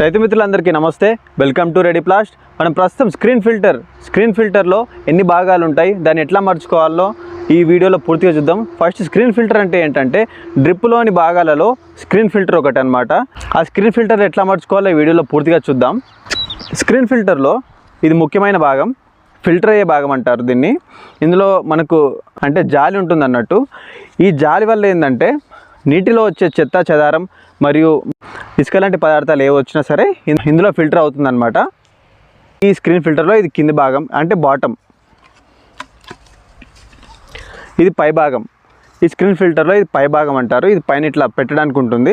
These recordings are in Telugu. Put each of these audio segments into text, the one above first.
రైతు మిత్రులందరికీ నమస్తే. వెల్కమ్ టు రెడీ ప్లాస్ట్ మనం ప్రస్తుతం స్క్రీన్ ఫిల్టర్ స్క్రీన్ ఫిల్టర్లో ఎన్ని భాగాలు ఉంటాయి దాన్ని ఎట్లా మర్చుకోవాలో ఈ వీడియోలో పూర్తిగా చూద్దాం. ఫస్ట్ స్క్రీన్ ఫిల్టర్ అంటే ఏంటంటే డ్రిప్లోని భాగాలలో స్క్రీన్ ఫిల్టర్ ఒకటి అనమాట ఆ స్క్రీన్ ఫిల్టర్ ఎట్లా మర్చుకోవాలో ఈ వీడియోలో పూర్తిగా చూద్దాం. స్క్రీన్ ఫిల్టర్లో ఇది ముఖ్యమైన భాగం ఫిల్టర్ అయ్యే భాగం అంటారు దీన్ని. ఇందులో మనకు అంటే జాలి ఉంటుంది అన్నట్టు ఈ జాలి వల్ల ఏంటంటే నీటిలో వచ్చే చెత్త చెదారం మరియు ఇసుక లాంటి పదార్థాలు ఏ వచ్చినా సరే ఇందులో ఫిల్టర్ అవుతుంది అనమాట ఈ స్క్రీన్ ఫిల్టర్లో ఇది కింది భాగం అంటే బాటమ్ ఇది పై భాగం. ఈ స్క్రీన్ ఫిల్టర్లో ఇది పై భాగం అంటారు. ఇది పైన ఇట్లా పెట్టడానికి ఉంటుంది.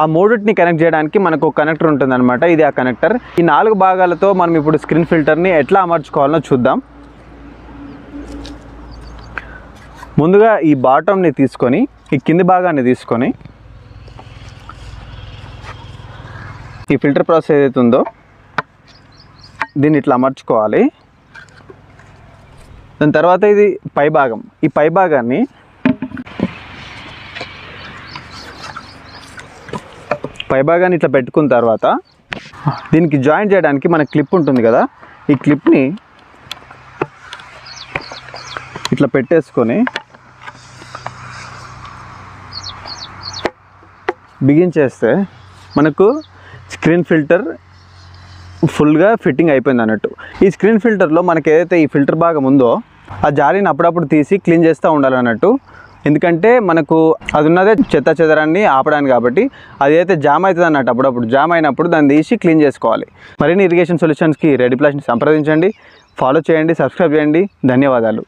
ఆ మూడింటిని కనెక్ట్ చేయడానికి మనకు ఒక కనెక్టర్ ఉంటుంది అనమాట ఇది ఆ కనెక్టర్. ఈ నాలుగు భాగాలతో మనం ఇప్పుడు స్క్రీన్ ఫిల్టర్ని ఎట్లా అమర్చుకోవాలో చూద్దాం. ముందుగా ఈ బాటమ్ని తీసుకొని ఈ కింది భాగాన్ని తీసుకొని ఈ ఫిల్టర్ ప్రాసెస్ ఏదైతే ఉందో దీన్ని ఇట్లా అమర్చుకోవాలి. దాని తర్వాత ఇది పై భాగం. ఈ పై భాగాన్ని పై భాగాన్ని ఇట్లా పెట్టుకున్న తర్వాత దీనికి జాయిన్ చేయడానికి మన క్లిప్ ఉంటుంది కదా ఈ క్లిప్ని ఇట్లా పెట్టేసుకొని బిగించేస్తే మనకు స్క్రీన్ ఫిల్టర్ ఫుల్గా ఫిట్టింగ్ అయిపోయింది అన్నట్టు. ఈ స్క్రీన్ ఫిల్టర్లో మనకి ఏదైతే ఈ ఫిల్టర్ భాగం ఉందో ఆ జాలిని అప్పుడప్పుడు తీసి క్లీన్ చేస్తూ ఉండాలన్నట్టు ఎందుకంటే మనకు అది ఉన్నదే చెత్త చెదరాన్ని ఆపడానికి కాబట్టి అది అయితే జామ్ అవుతుంది అన్నట్టు అప్పుడప్పుడు జామ్ అయినప్పుడు దాన్ని తీసి క్లీన్ చేసుకోవాలి. మరిన్ని ఇరిగేషన్ సొల్యూషన్స్కి రెడీ ప్లాస్ని సంప్రదించండి. ఫాలో చేయండి సబ్స్క్రైబ్ చేయండి. ధన్యవాదాలు.